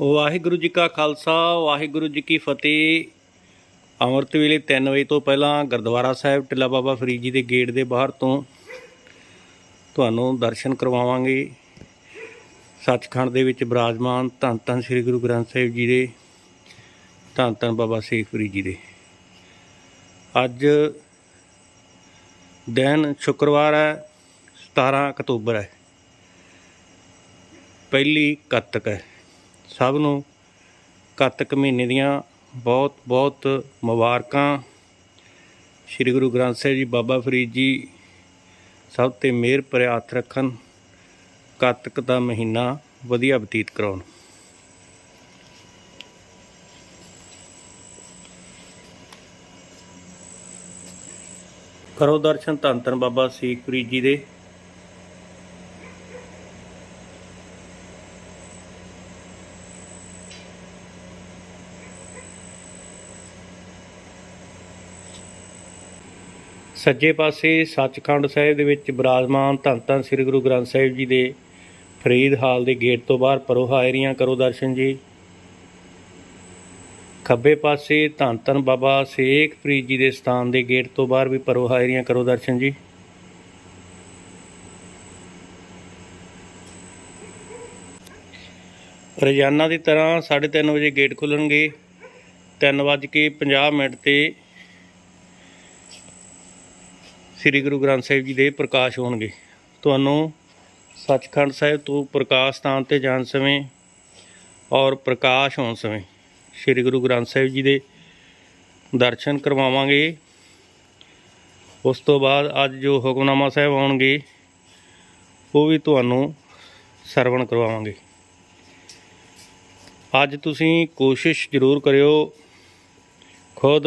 ਵਾਹਿਗੁਰੂ ਜੀ ਕਾ ਖਾਲਸਾ, ਵਾਹਿਗੁਰੂ ਜੀ ਕੀ ਫਤਿਹ। ਅੰਮ੍ਰਿਤ ਵੇਲੇ 3 ਵਜੇ ਤੋਂ ਪਹਿਲਾਂ ਗੁਰਦੁਆਰਾ ਸਾਹਿਬ ਟਿੱਲਾ ਬਾਬਾ ਫਰੀਦ ਜੀ ਦੇ ਗੇਟ ਦੇ ਬਾਹਰ ਤੋਂ ਤੁਹਾਨੂੰ ਦਰਸ਼ਨ ਕਰਵਾਵਾਂਗੇ। ਸੱਚਖੰਡ ਦੇ ਵਿੱਚ ਬਿਰਾਜਮਾਨ ਧੰਨ ਧੰਨ ਸ੍ਰੀ ਗੁਰੂ ਗ੍ਰੰਥ ਸਾਹਿਬ ਜੀ ਦੇ, ਧੰਨ ਧੰਨ ਬਾਬਾ ਸ਼ੇਖ ਫਰੀਦ ਜੀ ਦੇ। ਅੱਜ ਦਿਨ ਸ਼ੁੱਕਰਵਾਰ ਹੈ 17 ਅਕਤੂਬਰ ਹੈ। ਪਹਿਲੀ ਕੱਤਕ ਹੈ। ਸਭ ਨੂੰ ਕਾਤਕ ਮਹੀਨੇ ਦੀਆਂ ਬਹੁਤ ਬਹੁਤ ਮੁਬਾਰਕਾਂ। ਸ੍ਰੀ ਗੁਰੂ ਗ੍ਰੰਥ ਸਾਹਿਬ ਜੀ, ਬਾਬਾ ਫਰੀਦ ਜੀ ਸਭ ਤੇ ਮਿਹਰ ਭਰਿਆ ਹੱਥ ਰੱਖਣ। ਕਾਤਕ ਦਾ ਮਹੀਨਾ ਵਧੀਆ ਬਤੀਤ ਕਰਾਉਣ। ਕਰੋ ਦਰਸ਼ਨ ਧੰਨ ਧੰਨ ਬਾਬਾ ਸ਼ੇਖ ਫਰੀਦ ਜੀ ਦੇ। ਸੱਜੇ ਪਾਸੇ ਸੱਚਖੰਡ ਸਾਹਿਬ ਦੇ ਵਿੱਚ ਬਿਰਾਜਮਾਨ ਧੰਨ ਧੰਨ ਸ੍ਰੀ ਗੁਰੂ ਗ੍ਰੰਥ ਸਾਹਿਬ ਜੀ ਦੇ ਫਰੀਦ ਹਾਲ ਦੇ ਗੇਟ ਤੋਂ ਬਾਹਰ ਪਰੋ ਹਾਇਰੀਆਂ ਕਰੋ ਦਰਸ਼ਨ ਜੀ। ਖੱਬੇ ਪਾਸੇ ਧੰਨ ਧੰਨ ਬਾਬਾ ਸ਼ੇਖ ਫਰੀਦ ਜੀ ਦੇ ਸਥਾਨ ਦੇ ਗੇਟ ਤੋਂ ਬਾਹਰ ਵੀ ਪਰੋ ਹਾਇਰੀਆਂ ਕਰੋ ਦਰਸ਼ਨ ਜੀ। ਰੋਜ਼ਾਨਾ ਦੀ ਤਰ੍ਹਾਂ 3:30 ਵਜੇ ਗੇਟ ਖੁੱਲਣਗੇ। 3:50 ਮਿੰਟ ਤੇ ਸ੍ਰੀ ਗੁਰੂ ਗ੍ਰੰਥ ਸਾਹਿਬ ਜੀ ਦੇ ਪ੍ਰਕਾਸ਼ ਹੋਣਗੇ। ਤੁਹਾਨੂੰ ਸੱਚਖੰਡ ਸਾਹਿਬ ਤੋਂ ਪ੍ਰਕਾਸ਼ ਸਥਾਨ ਤੇ ਜਾਣ ਸਮੇਂ ਔਰ ਪ੍ਰਕਾਸ਼ ਹੋਣ ਸਮੇਂ ਸ੍ਰੀ ਗੁਰੂ ਗ੍ਰੰਥ ਸਾਹਿਬ ਜੀ ਦੇ ਦਰਸ਼ਨ ਕਰਵਾਵਾਂਗੇ। ਉਸ ਤੋਂ ਬਾਅਦ ਅੱਜ ਜੋ ਹੁਕਮਨਾਮਾ ਸਾਹਿਬ ਆਉਣਗੇ, ਉਹ ਵੀ ਤੁਹਾਨੂੰ ਸਰਵਣ ਕਰਵਾਵਾਂਗੇ। ਅੱਜ ਤੁਸੀਂ ਕੋਸ਼ਿਸ਼ ਜ਼ਰੂਰ ਕਰਿਓ ਖੁਦ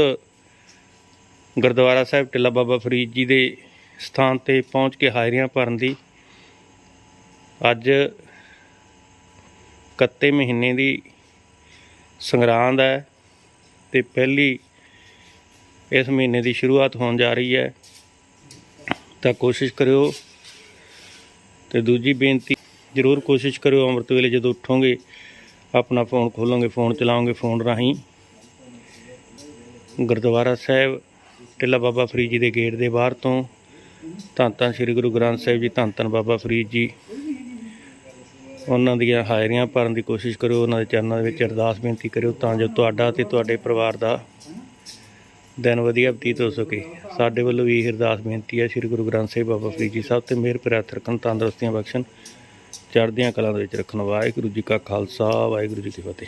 ਗੁਰਦੁਆਰਾ ਸਾਹਿਬ ਟਿੱਲਾ ਬਾਬਾ ਫਰੀਦ ਜੀ ਦੇ ਸਥਾਨ ਤੇ ਪਹੁੰਚ ਕੇ ਹਾਜ਼ਰੀਆਂ ਭਰਨ ਦੀ ਅੱਜ ਕੱਤੇ ਮਹੀਨੇ ਦੀ ਸੰਗਰਾਂਦ ਹੈ ਤੇ ਪਹਿਲੀ ਇਸ ਮਹੀਨੇ ਦੀ ਸ਼ੁਰੂਆਤ ਹੋਣ ਜਾ ਰਹੀ ਹੈ। ਤਾਂ ਕੋਸ਼ਿਸ਼ ਕਰਿਓ ਤੇ ਦੂਜੀ ਬੇਨਤੀ, ਜ਼ਰੂਰ ਕੋਸ਼ਿਸ਼ ਕਰਿਓ ਅੰਮ੍ਰਿਤ ਵੇਲੇ ਜਦੋਂ ਉੱਠੋਗੇ, ਆਪਣਾ ਫੋਨ ਖੋਲੋਗੇ, ਫੋਨ ਚਲਾਓਗੇ ਫੋਨ ਰਾਹੀਂ। ਗੁਰਦੁਆਰਾ ਸਾਹਿਬ ਟਿੱਲਾ ਬਾਬਾ ਫਰੀਦ ਜੀ ਦੇ ਗੇਟ ਦੇ ਬਾਹਰ ਤੋਂ। ਧੰਨ ਧੰਨ ਸ੍ਰੀ ਗੁਰੂ ਗ੍ਰੰਥ ਸਾਹਿਬ ਜੀ, ਧੰਨ ਧੰਨ ਬਾਬਾ ਫਰੀਦ ਜੀ। ਉਹਨਾਂ ਦੀਆਂ ਹਾਜ਼ਰੀਆਂ ਭਰਨ ਦੀ ਕੋਸ਼ਿਸ਼ ਕਰਿਓ, ਉਹਨਾਂ ਦੇ ਚਰਨਾਂ ਦੇ ਵਿੱਚ ਅਰਦਾਸ ਬੇਨਤੀ ਕਰਿਓ, ਤਾਂ ਜੋ ਤੁਹਾਡਾ ਤੇ ਤੁਹਾਡੇ ਪਰਿਵਾਰ ਦਾ ਦਿਨ ਵਧੀਆ ਬਤੀਤ ਹੋ ਸਕੇ। ਸਾਡੇ ਵੱਲੋਂ ਵੀ ਇਹ ਅਰਦਾਸ ਬੇਨਤੀ ਹੈ, ਸ੍ਰੀ ਗੁਰੂ ਗ੍ਰੰਥ ਸਾਹਿਬ ਬਾਬਾ ਫਰੀਦ ਜੀ, ਸਭ ਤੇ ਮਿਹਰ ਭਰਿਆ ਰੱਖਣ ਤੰਦਰੁਸਤੀਆਂ ਬਖਸ਼ਣ, ਚੜ੍ਹਦੀਆਂ ਕਲਾਂ ਦੇ ਵਿੱਚ ਰੱਖਣ। ਵਾਹਿਗੁਰੂ ਜੀ ਕਾ ਖਾਲਸਾ, ਵਾਹਿਗੁਰੂ ਜੀ ਕੀ ਫਤਿਹ।